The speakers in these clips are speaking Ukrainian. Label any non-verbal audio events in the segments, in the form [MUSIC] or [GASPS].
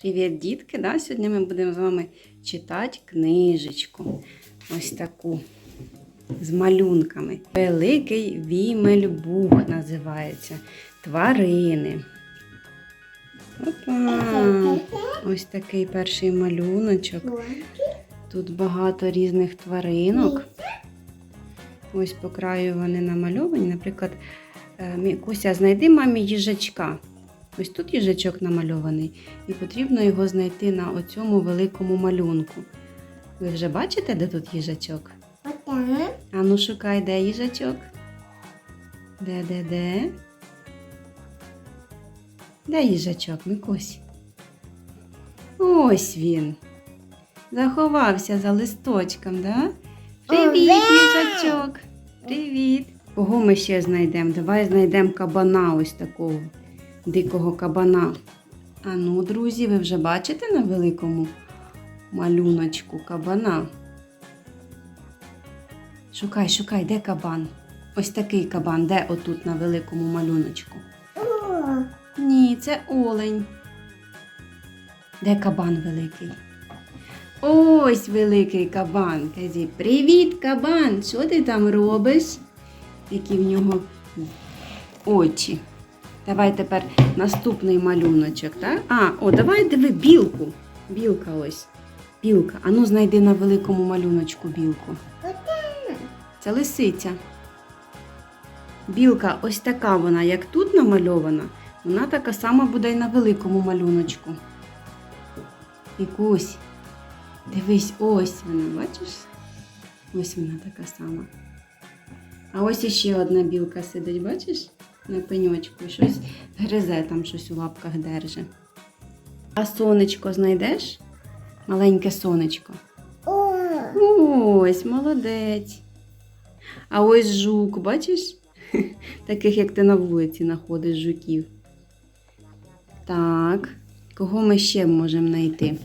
Привіт, дітки! Да? Сьогодні ми будемо з вами читати книжечку. Ось таку з малюнками. Великий Вімельбух називається. Тварини. Опа! Ось такий перший малюночок. Тут багато різних тваринок. Ось по краю вони намальовані. Наприклад, е, Куся, знайди мамі їжачка. Ось тут їжачок намальований, і потрібно його знайти на оцьому великому малюнку. Ви вже бачите, де тут їжачок? Отак. А ну шукай, де їжачок? Де, де, де? Де їжачок, Микось? Ось він. Заховався за листочком, да? Привіт, їжачок! Привіт! Кого ми ще знайдемо? Давай знайдемо кабана ось такого дикого кабана. А ну, друзі, ви вже бачите на великому малюночку кабана? Шукай, шукай, де кабан? Ось такий кабан, де отут на великому малюночку? Ні, це олень. Де кабан великий? Ось великий кабан. Кажи, привіт, кабан! Що ти там робиш? Які в нього очі. Давай тепер наступний малюночок, так? А, о, давай диви білку. Білка ось. Білка. Ану, знайди на великому малюночку білку. Це лисиця. Білка ось така вона, як тут намальована, вона така сама буде й на великому малюночку. Вікусь, дивись, ось вона, бачиш? Ось вона така сама. А ось іще одна білка сидить, бачиш? На пеньочку, і щось гризе там щось у лапках держи. А сонечко знайдеш? Маленьке сонечко. Ось, молодець. А ось жук, бачиш? [LAUGHS] Таких, як ти на вулиці знаходиш жуків. Так, кого ми ще можемо знайти?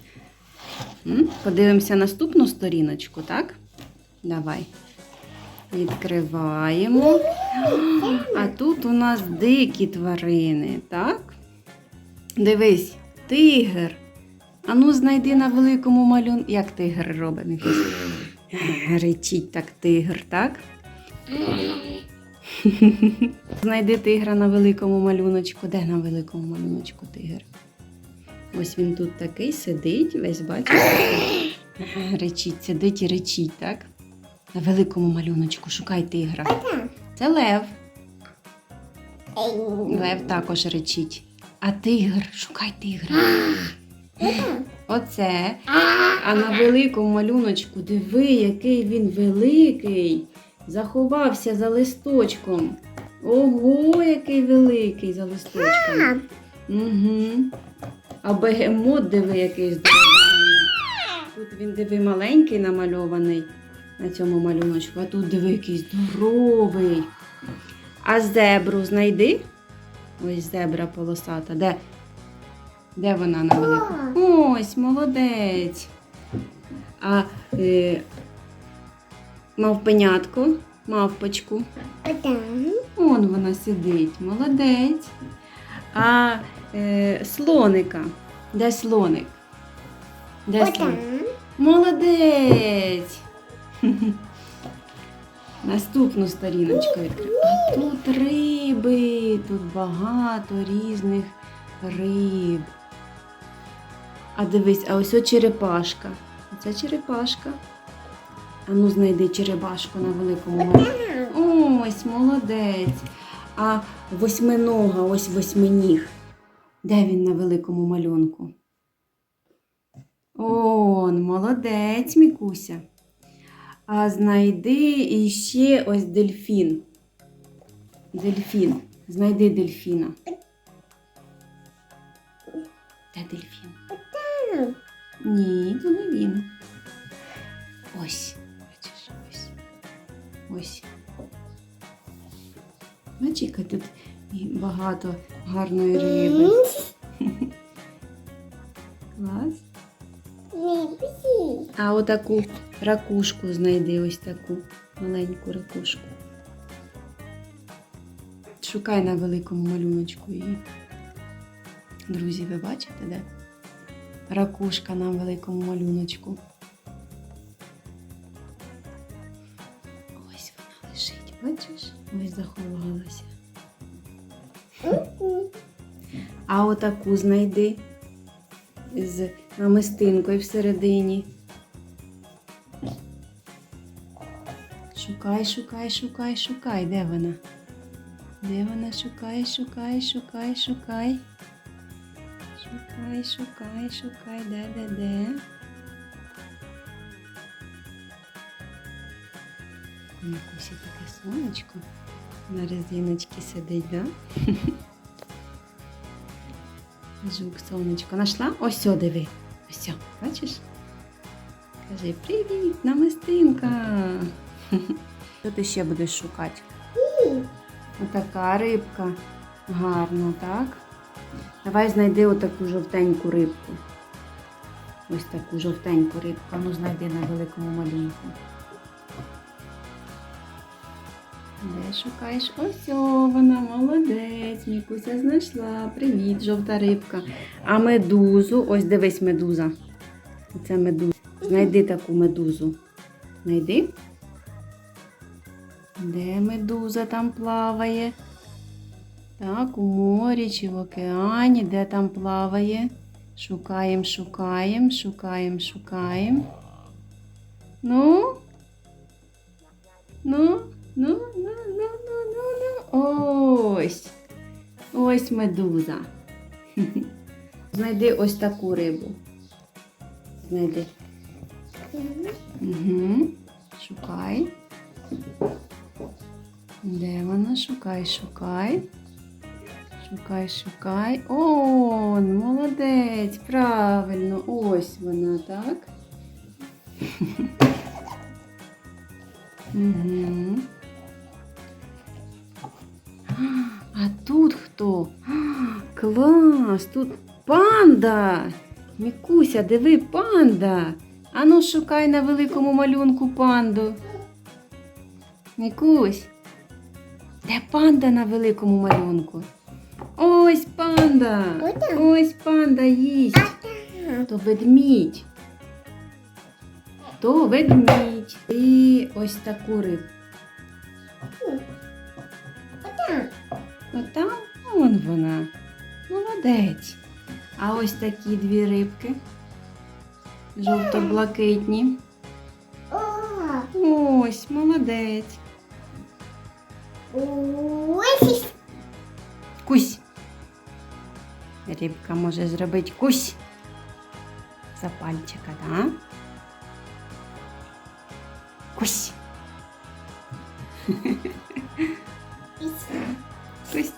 Подивимося наступну сторіночку, так? Давай. Відкриваємо. А тут у нас дикі тварини, так? Дивись, тигр. Ану, знайди на великому малюнку. Як тигр робить? Речить так тигр, так? Знайди тигра на великому малюночку. Де на великому малюночку тигр? Ось він тут такий сидить, весь бачиш. Речить, сидить і речить, так? На великому малюночку шукай тигра. Це лев. Лев також речить. А тигр, шукай тигра. [GASPS] Оце. А на великому малюночку диви, який він великий. Заховався за листочком. Ого, який великий за листочком. Угу. А бегемот диви, який здоровенний. Тут він диви маленький намальований на цьому малюночку, а тут диви, який здоровий. А зебру знайди. Ось зебра полосата. Де? Де вона на великому? Ось, молодець. А е, мавпенятку, мавпочку. Он вона сидить, молодець. А е, слоника. Де слоник? Де слоник? Молодець. [LAUGHS] Наступну сторіночку відкрив. А тут риби, тут багато різних риб. А дивись, а ось о черепашка. Це черепашка. А ну знайди черепашку на великому малюнку. Ось, молодець. А восьминога, ось восьминіг. Де він на великому малюнку? Он, молодець, Мікуся. А знайди іще ось дельфін. Дельфін. Знайди дельфіна. Де дельфін? Ні, то не він. Ось. Бачиш, ось. Ось. Бачиш, тут багато гарної риби. А отаку ракушку знайди, ось таку маленьку ракушку. Шукай на великому малюночку її. Друзі, ви бачите, де? ракушка на великому малюночку. Ось вона лежить, бачиш? Ось заховалася. А отаку знайди з намистинкою всередині. Шукай, шукай, шукай, шукай. Де вона? Де вона? Шукай, шукай, шукай, шукай. Шукай, шукай, шукай, де, де, де. Якусь таке сонечко на резиночці сидить, да? [LAUGHS] Жук, сонечко. Нашла? Ось о, диви. Ось, бачиш? Кажи привіт, намистинка. [LAUGHS] Що ти ще будеш шукати? Отака рибка. Гарна, так? Давай знайди отаку жовтеньку рибку. Ось таку жовтеньку рибку. Ну, знайди на великому малюнку. Де шукаєш? Ось о, вона молодець. Мікуся знайшла. Привіт, жовта рибка. А медузу, ось дивись медуза. Це медуза. Знайди таку медузу. Знайди. Де медуза там плаває? Так, у морі чи в океані, де там плаває? Шукаємо, шукаємо, шукаємо, шукаємо. Ну? Ну, ну, ну, ну, ну, ну, ну. Ось. Ось медуза. [LAUGHS] Знайди ось таку рибу. Знайди. Угу. Шукай. Де вона? Шукай, шукай. Шукай, шукай. О, молодець, правильно. Ось вона, так? А тут хто? Клас! Тут панда! Мікуся, диви, панда! Ану, шукай на великому малюнку панду. Мікусь, де панда на великому малюнку? Ось панда! Ось панда їсть. То ведмідь. То ведмідь. І ось таку. Отам. Отам вон вона. Молодець. А ось такі дві рибки. Жовто-блакитні. Ось, молодець. Кусь. Кусь. Рибка може зробити кусь за пальчика, да? Кусь. Кусь.